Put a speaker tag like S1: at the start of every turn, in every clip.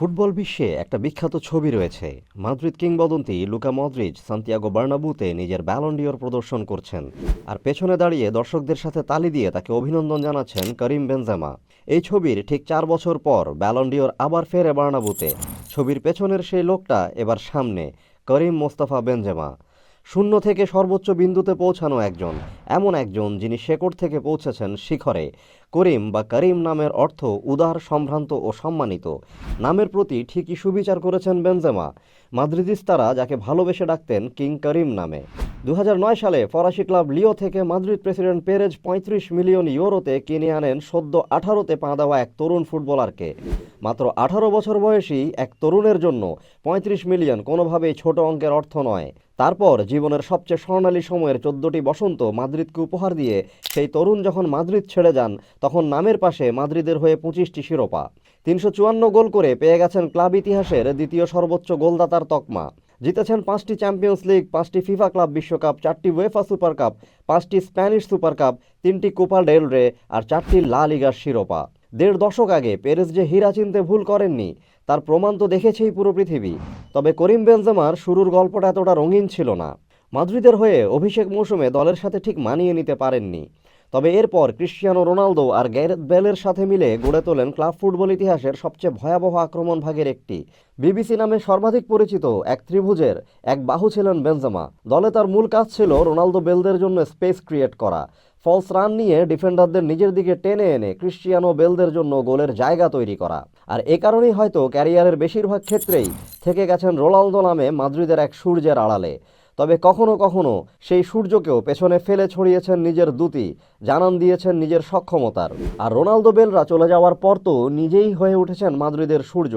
S1: Football বিশ্বে একটা বিখ্যাত ছবি রয়েছে। মাদ্রিদ কিংবদন্তি লুকা মদ্রিজ সান্তিয়াগো বার্নাবুতে নিজের ব্যালন্ডিয়র প্রদর্শন করছেন। আর পেছনে দাঁড়িয়ে দর্শকদের সাথে তালি দিয়ে তাকে অভিনন্দন জানাচ্ছেন করিম বেনজেমা। এই ছবির ঠিক চার বছর পর ব্যালন্ডিয়র আবার ফেরে বার্নাবুতে। ছবির পেছনের সেই লোকটা এবার সামনে, করিম মোস্তফা বেনজেমা। শূন্য থেকে সর্বোচ্চ বিন্দুতে পৌঁছানো একজন, এমন একজন যিনি শেকড় থেকে পৌঁছেছেন শিখরে। করিম বা করিম নামের অর্থ উদার, সম্ভ্রান্ত ও সম্মানিত। নামের প্রতি ঠিকই সুবিচার করেছেন বেনজেমা। মাদ্রিদিস্তারা যাকে ভালোবেসে ডাকতেন কিং করিম নামে। দু হাজার নয় সালে ফরাসি ক্লাব লিও থেকে মাদ্রিদ প্রেসিডেন্ট পেরেজ পঁয়ত্রিশ মিলিয়ন ইউরোতে কিনে আনেন সদ্য আঠারোতে পা দেওয়া এক তরুণ ফুটবলারকে। মাত্র আঠারো বছর বয়সী এক তরুণের জন্য পঁয়ত্রিশ মিলিয়ন কোনোভাবেই ছোট অঙ্কের অর্থ নয়। তারপর জীবনের সবচেয়ে স্বর্ণালী সময়ের চোদ্দটি বসন্ত মাদ্রিদকে উপহার দিয়ে সেই তরুণ যখন মাদ্রিদ ছেড়ে যান তখন নামের পাশে মাদ্রিদের হয়ে পঁচিশটি শিরোপা। তিনশো চুয়ান্ন গোল করে পেয়ে গেছেন ক্লাব ইতিহাসের দ্বিতীয় সর্বোচ্চ গোলদাতার তকমা। জিতেছেন পাঁচটি চ্যাম্পিয়ন্স লিগ, পাঁচটি ফিফা ক্লাব বিশ্বকাপ, চারটি ওয়েফা সুপার কাপ, পাঁচটি স্প্যানিশ সুপার কাপ, তিনটি কোপা ডেল রে আর চারটি লা লিগার শিরোপা। দেড় দশক আগে পেরেস যে হীরা চিনতে ভুল করেননি, তার প্রমাণ তো দেখেছেই পুরো পৃথিবী। তবে করিম বেনজেমার শুরুর গল্পটা এতটা রঙিন ছিল না। মাদ্রিদের হয়ে অভিষেক মৌসুমে দলের সাথে ঠিক মানিয়ে নিতে পারেননি। তবে এরপর ক্রিশ্চিয়ানো রোনালদো আর গ্যারেথ বেলের সাথে মিলে গড়ে তোলেন ক্লাব ফুটবল ইতিহাসের সবচেয়ে ভয়াবহ আক্রমণ ভাগের একটি। বিবিসি নামে সর্বাধিক পরিচিত এক ত্রিভুজের এক বাহু ছিলেন বেনজামা। দলে তার মূল কাজ ছিল রোনালদো বেলদের জন্য স্পেস ক্রিয়েট করা। ফলস রান নিয়ে ডিফেন্ডারদের নিজের দিকে টেনে এনে ক্রিশ্চিয়ানো বেলদের জন্য গোলের জায়গা তৈরি করা। আর এ কারণেই হয়তো ক্যারিয়ারের বেশিরভাগ ক্ষেত্রেই থেকে গেছেন রোনালদো নামে মাদ্রিদের এক সূর্যের আড়ালে। তবে কখনো কখনো সেই সূর্যকেও পেছনে ফেলে ছড়িয়েছেন নিজের দুতি জানান দিয়েছেন নিজের সক্ষমতার। আর রোনালদো বেলরা চলে যাওয়ার পর তো নিজেই হয়ে উঠেছেন মাদ্রিদের সূর্য।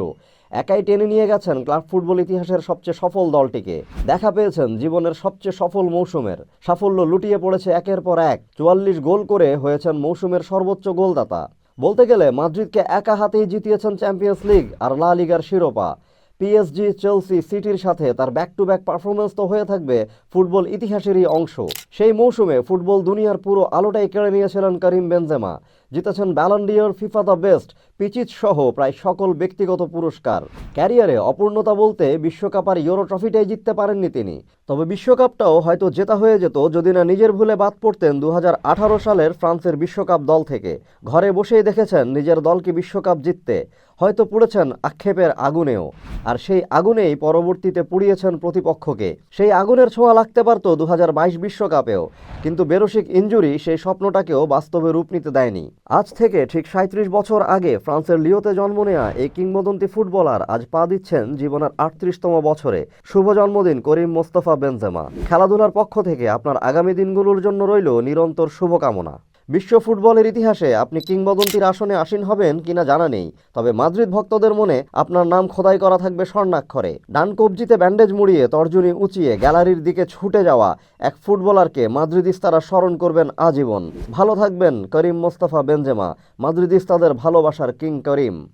S1: একাই টেনে নিয়ে গেছেন ক্লাব ফুটবল ইতিহাসের সবচেয়ে সফল দলটিকে। দেখা পেয়েছেন জীবনের সবচেয়ে সফল মৌসুমের। সাফল্য লুটিয়ে পড়েছে একের পর এক। চুয়াল্লিশ গোল করে হয়েছেন মৌসুমের সর্বোচ্চ গোলদাতা। বলতে গেলে মাদ্রিদকে একা হাতেই জিতিয়েছেন চ্যাম্পিয়ন্স লিগ আর লা লিগার শিরোপা। পিএসজি চেলসি সিটির সাথে তার ব্যাক টু ব্যাক পারফরমেন্স তো হয়ে থাকবে ফুটবল ইতিহাসেরই অংশ। সেই মৌসুমে ফুটবল দুনিয়ার পুরো আলোটাই কেড়ে নিয়েছিলেন করিম বেনজেমা। জিতেছেন Ballon d'Or FIFA the best পিচিত সহ প্রায় সকল ব্যক্তিগত পুরস্কার। ক্যারিয়ারে অপূর্ণতা বলতে বিশ্বকাপ আর ইউরো ট্রফিটাই জিততে পারেননি তিনি। তবে বিশ্বকাপটাও হয়তো জেতা হয়ে যেত যদি না নিজের ভুলে বাদ পড়তেন দু হাজার আঠারো সালের ফ্রান্সের বিশ্বকাপ দল থেকে। ঘরে বসেই দেখেছেন নিজের দলকে বিশ্বকাপ জিততে। হয়তো পুড়েছেন আক্ষেপের আগুনেও। আর সেই আগুনেই পরবর্তীতে পুড়িয়েছেন প্রতিপক্ষকে। সেই আগুনের ছোঁয়া লাগতে পারত দু বিশ্বকাপেও। কিন্তু বেরসিক ইঞ্জুরি সেই স্বপ্নটাকেও বাস্তবে রূপ নিতে দেয়নি। আজ থেকে ঠিক সাঁত্রিশ বছর আগে ফ্রান্সের লিওতে জন্ম নেয়া এই কিংবদন্তি ফুটবলার আজ পা দিচ্ছেন জীবনের আটত্রিশতম বছরে। শুভ জন্মদিন, করিম মোস্তফা বেনজেমা। খেলাধুলার পক্ষ থেকে আপনার আগামী দিনগুলোর জন্য রইল নিরন্তর শুভকামনা। বিশ্ব ফুটবলের ইতিহাসে আপনি কিংবদন্তির আসনে আসীন হবেন কিনা জানা নেই, তবে মাদ্রিদ ভক্তদের মনে আপনার নাম খোদাই করা থাকবে স্বর্ণাক্ষরে। ডান কবজিতে ব্যান্ডেজ মুড়িয়ে তর্জনী উঁচিয়ে গ্যালারির দিকে ছুটে যাওয়া এক ফুটবলারকে মাদ্রিদিস্তারা স্মরণ করবেন আজীবন। ভালো থাকবেন করিম মোস্তফা বেনজেমা, মাদ্রিদিস্তাদের ভালোবাসার কিং করিম।